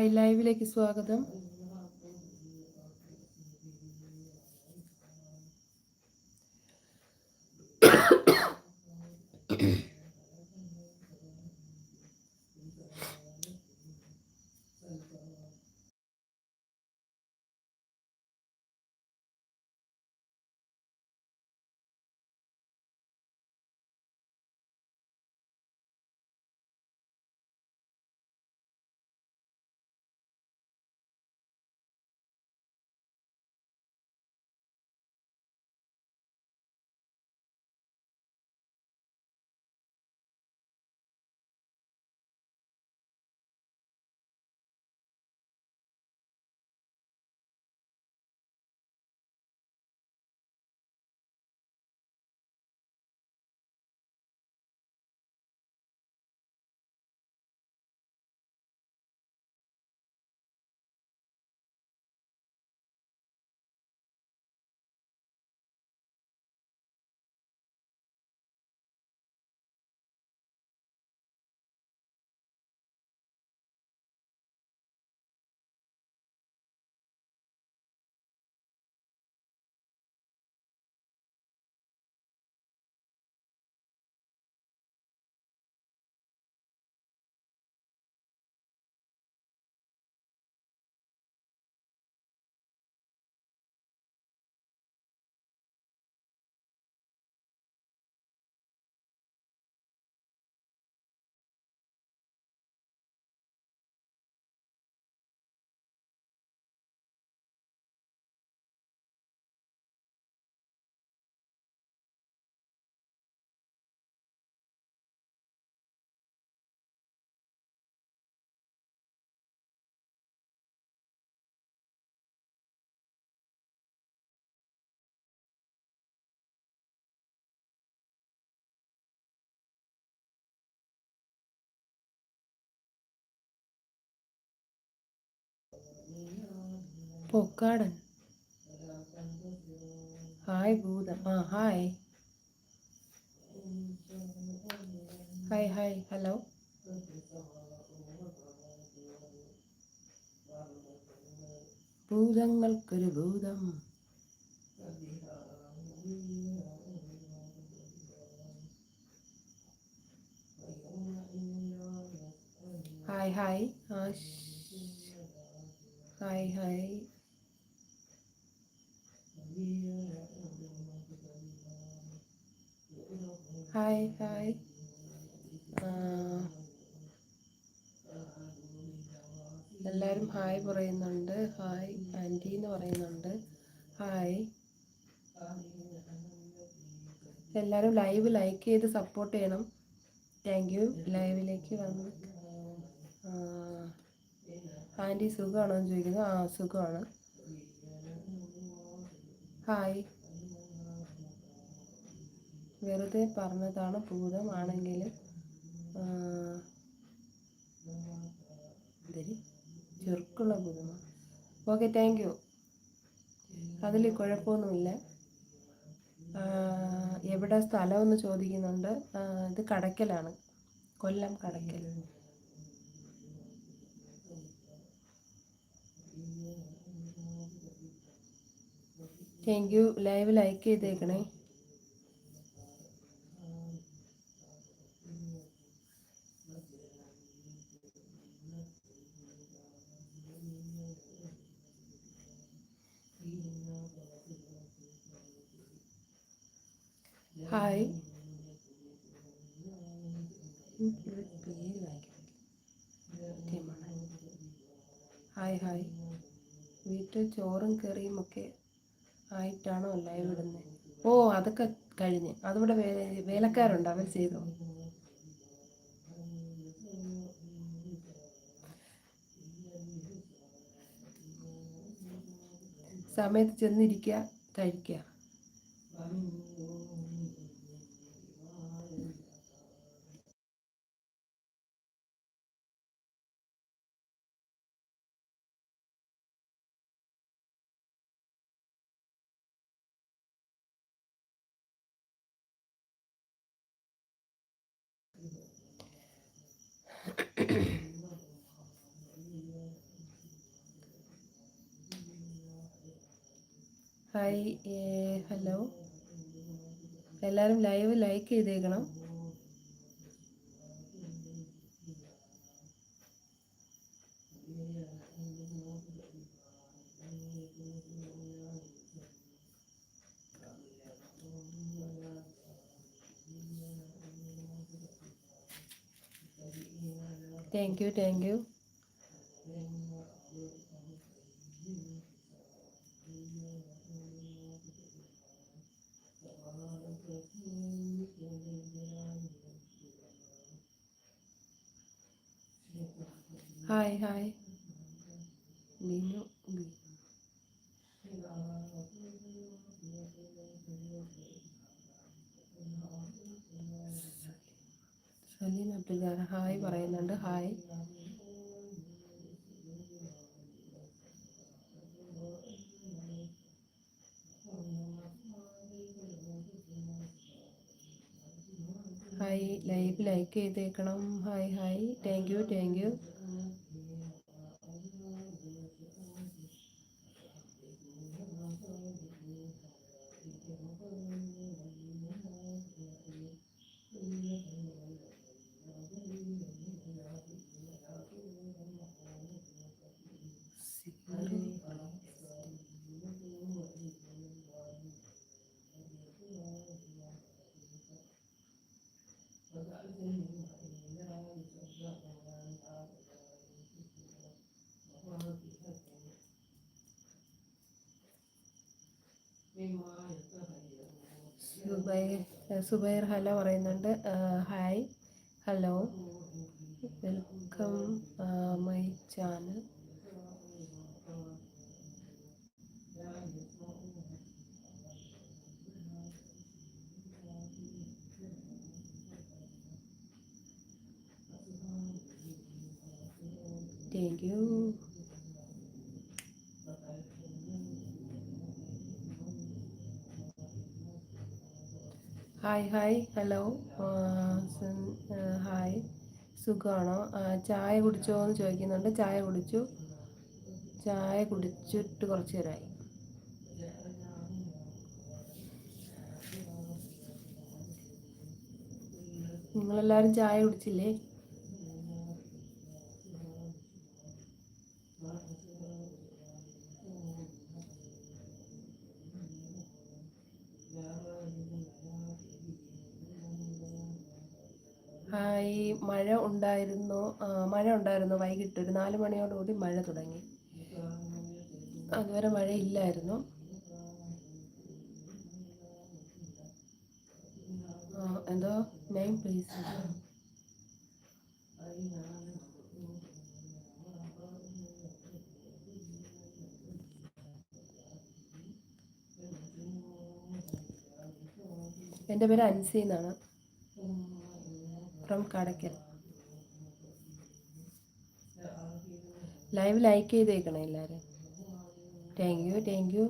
Hi ലൈവിലേക്ക് സ്വാഗതം. പൊക്കാടൻ. Hi ഭൂതം. ആ ഹായ്. Hi hi. ഹലോ. ഭൂതങ്ങൾക്കൊരു ഭൂതം. Hi hi. Hi hi. Hi hi. എല്ലാവരും ഹായ് പറയുന്നുണ്ട്. ഹായ് ആന്റി എന്ന് പറയുന്നുണ്ട്. ഹായ്. എല്ലാവരും ലൈവ് ലൈക്ക് ചെയ്ത് സപ്പോർട്ട് ചെയ്യണം. Thank you. ലൈവിലേക്ക് വന്ന്. ആന്റി സുഖമാണോ എന്ന് ചോദിക്കുന്നു. ആ സുഖമാണ്. ഹായ്. വെറുതെ പറഞ്ഞതാണ് ഭൂതം ആണെങ്കിൽ ചെറുക്കുള്ള ഭൂതമാണ് ഓക്കെ താങ്ക് യു അതിൽ കുഴപ്പമൊന്നുമില്ല. എവിടെ സ്ഥലമെന്ന് ചോദിക്കുന്നുണ്ട്. ഇത് കടക്കലാണ്. Kollam Kadakkal. Thank you live like ചെയ്തേക്കണേ. ഹായ് ഹായ് ഹായ് വീട്ടിൽ ചോറും കറിയും ഒക്കെ ആയിട്ടാണോ ലൈവ് ഇടുന്നത് ഓ അതൊക്കെ കഴിഞ്ഞ്. അതിവിടെ വേലക്കാരുണ്ട്. അവർ ചെയ്തോ. സമയത്ത് ചെന്നിരിക്കുക കഴിക്കുക. ഹായ് ഹലോ എല്ലാവരും ലൈവ് ലൈക്ക് ചെയ്തേക്കണം. Thank you thank you hi hi Binu B Saleen Abdul hi പറയുന്നുണ്ട്. ഹായ്. ഹായ്. ലൈവ് ലൈക്ക് ചെയ്തേക്കണം. Hi hi. Thank you thank you. Subair Hala പറയുന്നുണ്ട്. Hi. Hello. Welcome my channel. Hi hi hello hi സുഖമാണോ ചായ കുടിച്ചോ എന്ന് ചോദിക്കുന്നുണ്ട്. ചായ കുടിച്ചു. ചായ കുടിച്ചിട്ട് കുറച്ച് നേരമായി നിങ്ങളെല്ലാവരും ചായ കുടിച്ചില്ലേ? മഴ ഉണ്ടായിരുന്നു മഴ ഉണ്ടായിരുന്നു വൈകിട്ട് ഒരു നാല് മണിയോടുകൂടി മഴ തുടങ്ങി. അതുവരെ മഴയില്ലായിരുന്നു എന്തോ നെയിം പ്ലീസ് എന്റെ പേര് അൻസി എന്നാണ്. ഫ്രം കടയ്ക്കൽ ലൈവ് ലൈക്ക് ചെയ്തേക്കണം എല്ലാവരും താങ്ക് യു താങ്ക് യു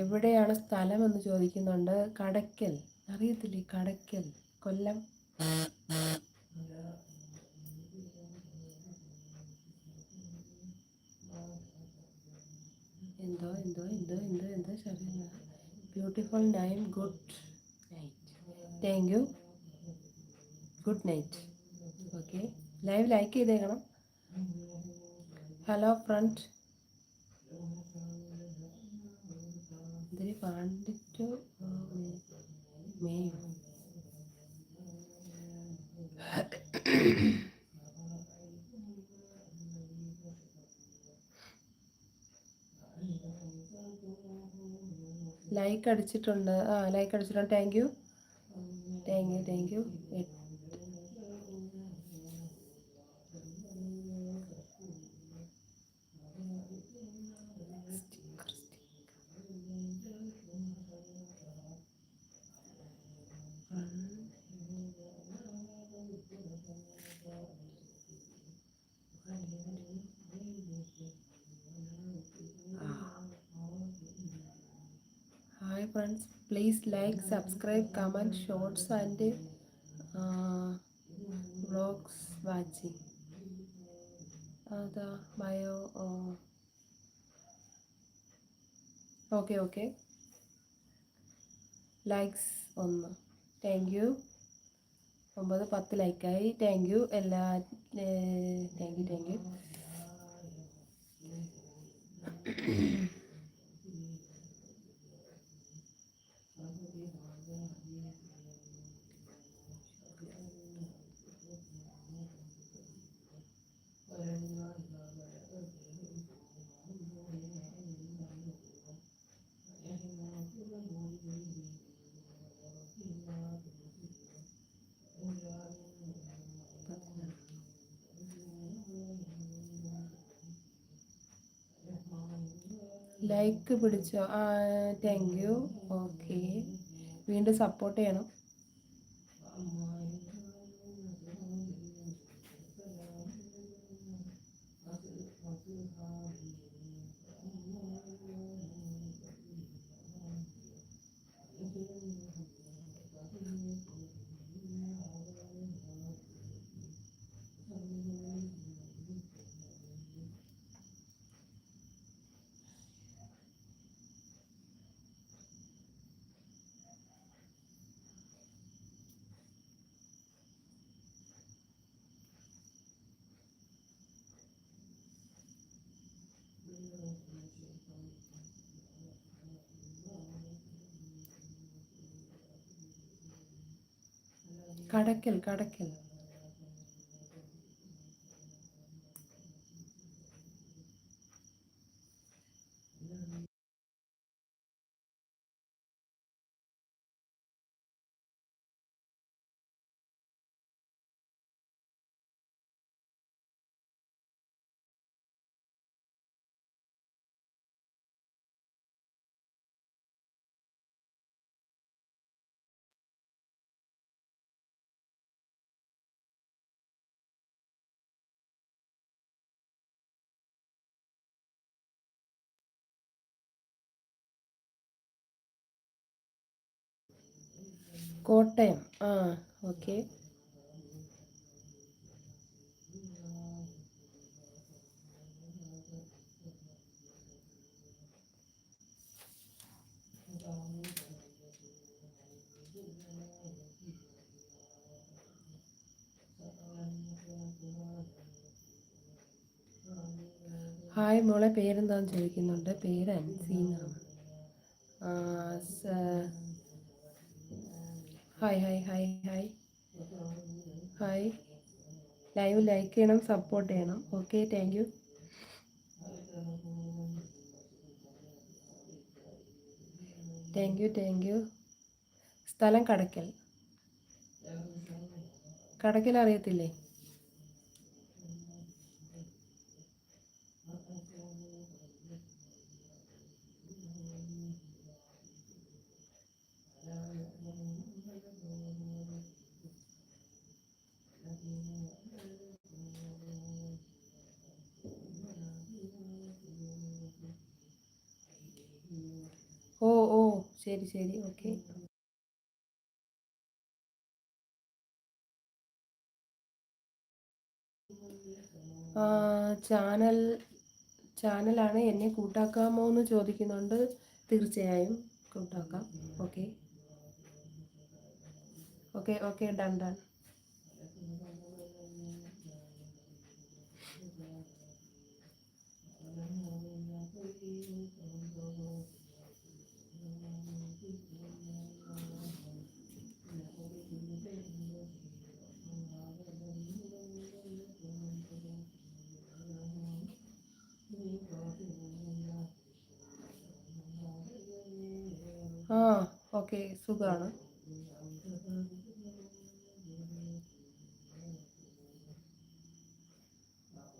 എവിടെയാണ് സ്ഥലം എന്ന് ചോദിക്കുന്നുണ്ട്. കടയ്ക്കൽ. അറിയത്തില്ലേ കടയ്ക്കൽ? കൊല്ലം. എന്തോ എന്തോ എന്തോ എന്തോ എന്തോ ശരിയല്ല. Beautiful name good night thank you good night okay live like ചെയ്തേക്കണം. ഹലോ ഫ്രണ്ട് ലൈക്ക് അടിച്ചിട്ടുണ്ട്. ആ ലൈക്ക് അടിച്ചിട്ടുണ്ട്. Thank you thank you thank you friends please like subscribe comment shorts and blogs watching അതാ ബയോ ഓക്കെ ഓക്കെ ലൈക്സ് ഒന്ന്. Thank you ഒമ്പത് പത്ത് ലൈക്കായി thank you എല്ലാ thank you thank you like പിടിച്ചോ? താങ്ക് യു ഓക്കെ വീണ്ടും support ചെയ്യണം. കടക്കൽ കടക്കൽ. കോട്ടയം. ആ ഓക്കെ. ഹായ് മോളെ പേരെന്താന്ന് ചോദിക്കുന്നുണ്ട്? പേര് അൻസീനാണ് hi hi hi hi. Hi. Live like ചെയ്യണം സപ്പോർട്ട് ചെയ്യണം. Okay thank you thank you thank you സ്ഥലം കടക്കൽ കടക്കൽ അറിയത്തില്ലേ? ശരി ശരി. ഓക്കെ. ചാനൽ ചാനലാണ് എന്നെ കൂട്ടാക്കാമോ എന്ന് ചോദിക്കുന്നുണ്ട്. തീർച്ചയായും കൂട്ടാക്കാം. Okay. Okay okay. Done done. ആ ഓക്കെ സുഖമാണ്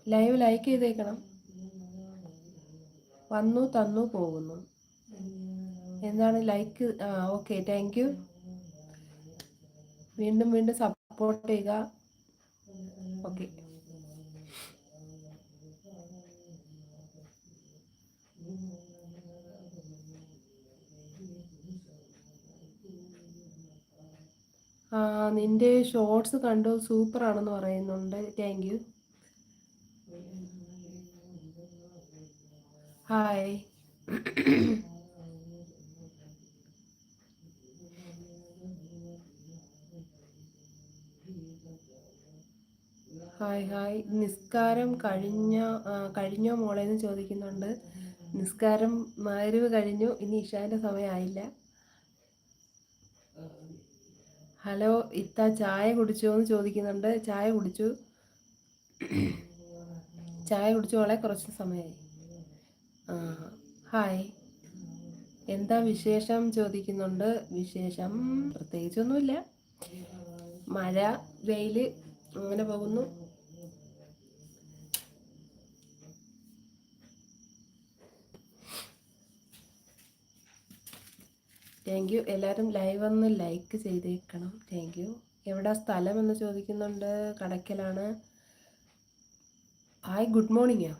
ലൈവ് ലൈക്ക് ചെയ്തേക്കണം. വന്നു തന്നു പോകുന്നു. എന്താണ് ലൈക്ക്? ഓക്കെ താങ്ക് യു വീണ്ടും വീണ്ടും സപ്പോർട്ട് ചെയ്യുക. ഓക്കെ. നിന്റെ ഷോർട്സ് കണ്ടു? സൂപ്പർ ആണെന്ന് പറയുന്നുണ്ട്. Thank you hi hi hi നിസ്കാരം കഴിഞ്ഞ കഴിഞ്ഞോ മോളേന്ന് ചോദിക്കുന്നുണ്ട്. നിസ്കാരം മാരിവ് കഴിഞ്ഞു. ഇനി ഇഷാന്റെ സമയമായില്ല ഹലോ ഇത്ത ചായ കുടിച്ചോ എന്ന് ചോദിക്കുന്നുണ്ട്. ചായ കുടിച്ചു. ചായ കുടിച്ചു മോളെ കുറച്ച് സമയമായി ഹായ്. എന്താ വിശേഷം? ചോദിക്കുന്നുണ്ട്. വിശേഷം പ്രത്യേകിച്ചൊന്നുമില്ല. മഴ വെയിൽ അങ്ങനെ പോകുന്നു. താങ്ക് യു എല്ലാവരും ലൈവ് ഒന്ന് ലൈക്ക് ചെയ്തേക്കണം. താങ്ക് യു എവിടെ സ്ഥലം എന്ന് ചോദിക്കുന്നുണ്ട്. കടക്കലാണ്. Hi good morning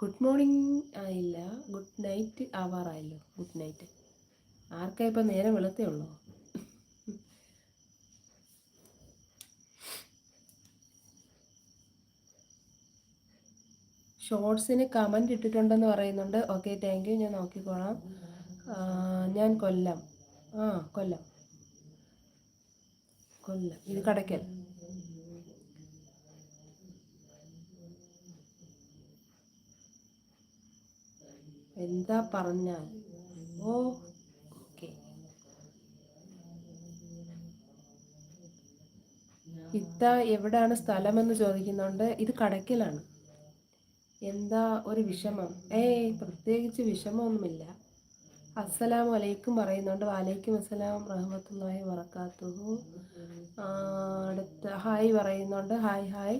good morning ആയില്ല ഗുഡ് നൈറ്റ് ആവാറായല്ലോ ഗുഡ് നൈറ്റ് ആർക്കാ ഇപ്പം നേരം വെളുത്തേ ഉള്ളൂ? ഷോർട്സിന് കമന്റ് ഇട്ടിട്ടുണ്ടെന്ന് പറയുന്നുണ്ട്. ഓക്കെ താങ്ക് യു ഞാൻ നോക്കിക്കോളാം. ഞാൻ കൊല്ലം. ആ കൊല്ലം. കൊല്ലം. ഇത് കടയ്ക്കൽ. എന്താ പറഞ്ഞാൽ? ഓ ഓക്കെ. ഇത്ത എവിടെയാണ് സ്ഥലമെന്ന് ചോദിക്കുന്നുണ്ട് ഇത് കടയ്ക്കലാണ്. എന്താ ഒരു വിഷമം? ഏയ് പ്രത്യേകിച്ച് വിഷമമൊന്നുമില്ല. അസ്സലാം വലൈക്കും പറയുന്നുണ്ട്. വലൈക്കും അസ്സലാം റഹമത്തുള്ളാഹി വറക്കാത്തുഹു അടുത്ത ഹായ് പറയുന്നുണ്ട്. Hi hi.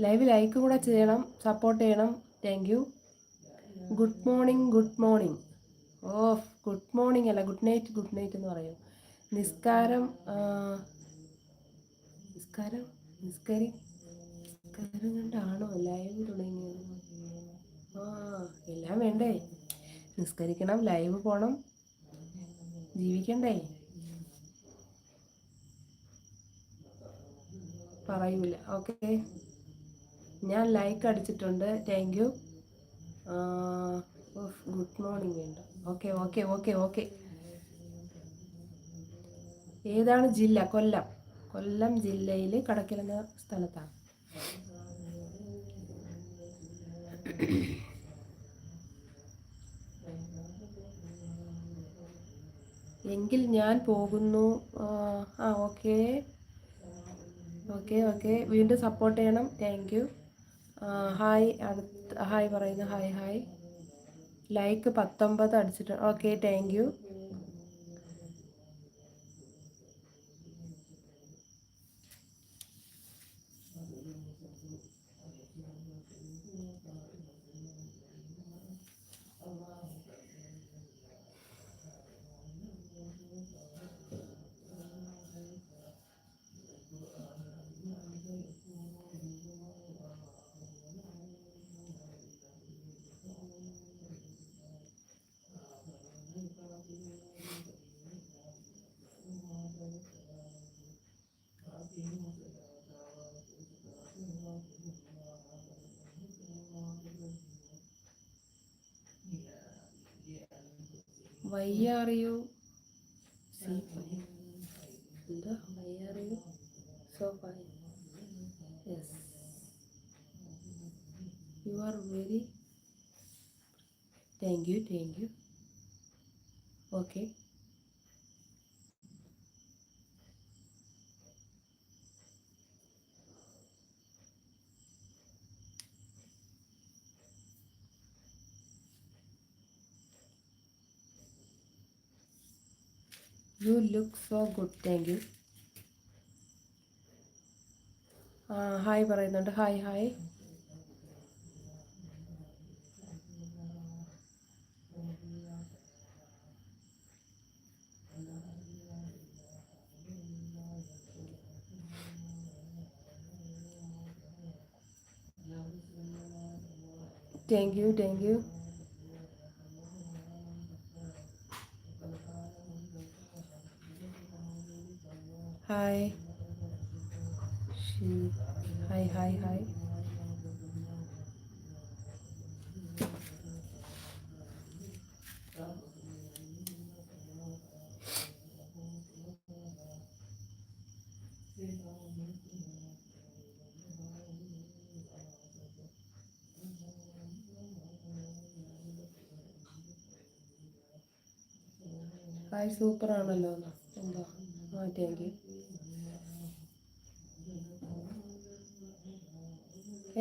ലൈവ് ലൈക്ക് കൂടെ ചെയ്യണം. സപ്പോർട്ട് ചെയ്യണം. Thank you good morning good morning oh good morning അല്ല ഗുഡ് നൈറ്റ് ഗുഡ് നൈറ്റ് എന്ന് പറയും. നിസ്കാരം നിസ്കാരം നിസ്കരി നിസ്കാരം കണ്ടാണോ ലൈവ് തുടങ്ങിയത്? ആ എല്ലാം വേണ്ടേ? നിസ്കരിക്കണം ലൈവ് പോണം. ജീവിക്കണ്ടേ? പറയൂല. ഓക്കെ ഞാൻ ലൈക്ക് അടിച്ചിട്ടുണ്ട്. താങ്ക് യു ഗുഡ് മോർണിംഗ് ഉണ്ട്. ഓക്കെ ഓക്കെ ഓക്കെ ഓക്കെ ഏതാണ് ജില്ല? കൊല്ലം. കൊല്ലം ജില്ലയിൽ കടക്കിലെന്ന സ്ഥലത്താണ്. എങ്കിൽ ഞാൻ പോകുന്നു. ആ ഓക്കെ. Okay okay. വീണ്ടും സപ്പോർട്ട് ചെയ്യണം. താങ്ക് യു ഹായ് അടുത്ത് ഹായ് പറയുന്നു. ഹായ് ഹായ് ലൈക്ക് പത്തൊമ്പത് അടിച്ചിട്ട് okay thank you Why are you you so quiet? Yes. You are very. Thank you, thank you. Okay. You look so good thank you hi പറയുന്നുണ്ട്. Hi hi. Thank you thank you hi hi hi hi hi super ആണല്ലോ എന്താ? മാറ്റിയെങ്കിൽ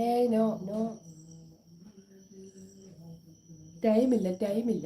ഏയ് no no. ടൈമില്ല ടൈമില്ല.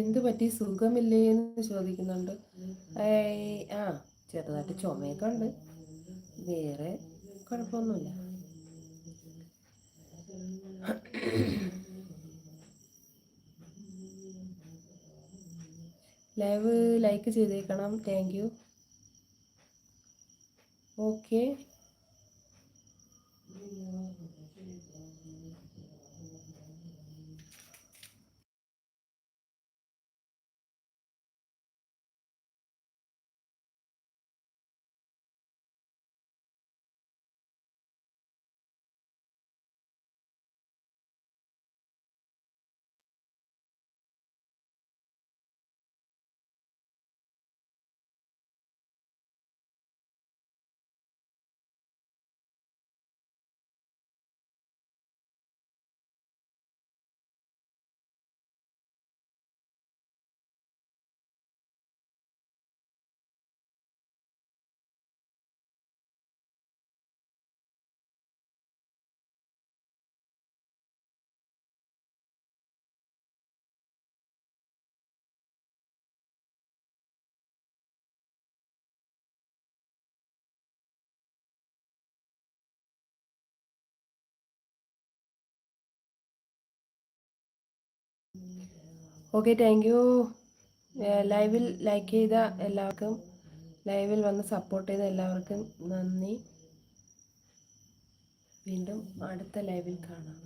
എന്ത് പറ്റി സുഖമില്ലേ എന്ന് ചോദിക്കുന്നുണ്ട് ആ ചെറുതായിട്ട് ചുമയൊക്കെ ഉണ്ട് വേറെ കുഴപ്പമൊന്നുമില്ല. ലൈവ് ലൈക്ക് ചെയ്തേക്കണം. Thank you. Okay. Okay thank you ലൈവിൽ ലൈക്ക് ചെയ്ത എല്ലാവർക്കും ലൈവിൽ വന്ന് സപ്പോർട്ട് ചെയ്ത എല്ലാവർക്കും നന്ദി. വീണ്ടും അടുത്ത ലൈവിൽ കാണാം.